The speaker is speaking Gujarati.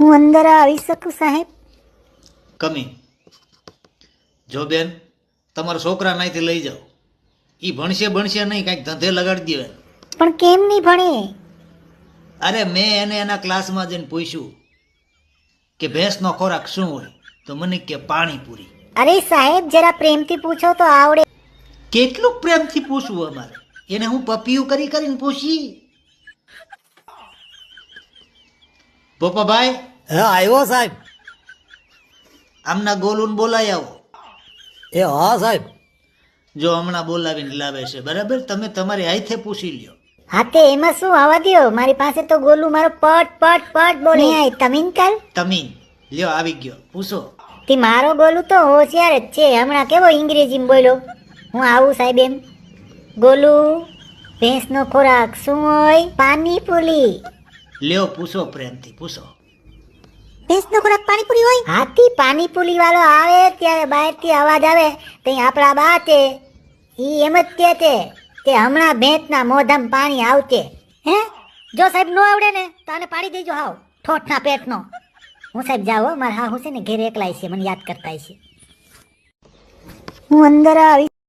હું અંદર આવી શકું સાહેબ? કમી. જો બેન તમારા છોકરા નાઈથી લઈ જાઓ. એ ભણશે ભણશે નહીં કાંઈક ધંધે લગાડી દેવે પણ કેમ નહીં ભણે? અરે મેં એને એના ક્લાસમાં જઈને પૂછ્યું કે ભેંસનો ખોરાક શું હોય? તો મને કે પાણીપુરી. અરે સાહેબ જરા પ્રેમથી પૂછો તો આવડે. કેટલું પ્રેમથી પૂછવું અમારે? એને હું પપિયું કરી કરીને પૂછી. પોપાભાઈ હા આવ્યો સાહેબ. આમના ગોલુન બોલાય આવો. એ હા સાહેબ. જો હમણાં બોલાવીને લાવે છે બરાબર? તમે તમારી હાથે પૂછી લ્યો. હા તે એમાં શું આવવા દ્યો? મારી પાસે તો ગોલું મારો પટ પટ પટ બોલે. આય તમીન કાલ તમીન. લ્યો આવી ગયો. પૂછો. તે મારો ગોલું તો હોશિયાર જ છે. હમણાં કેવો અંગ્રેજીમાં બોલ્યો? હું આવું સાહેબ એમ. ગોલું ભેંસનો ખોરાક શું હોય? પાણીપુરી. લ્યો પૂછો પ્રેમથી પૂછો. ભેંસનો ખોરાક પાણીપુરી હોય? હાથી પાણીપુરી વાળો આવે ત્યારે બહારથી અવાજ આવે તો આપણા બા તે ઈ એમ જ કે તે કે હમણાં ભેંસના મોઢામાં પાણી આવશે. હે? જો સાહેબ નો આવડે ને તો આને પાડી દેજો હાવ ઠોઠના પેટનો. હું સાહેબ જાઓ મારા હા હું છે ને ઘેર એકલાય છે મને યાદ કરતા છે. હું અંદર આવી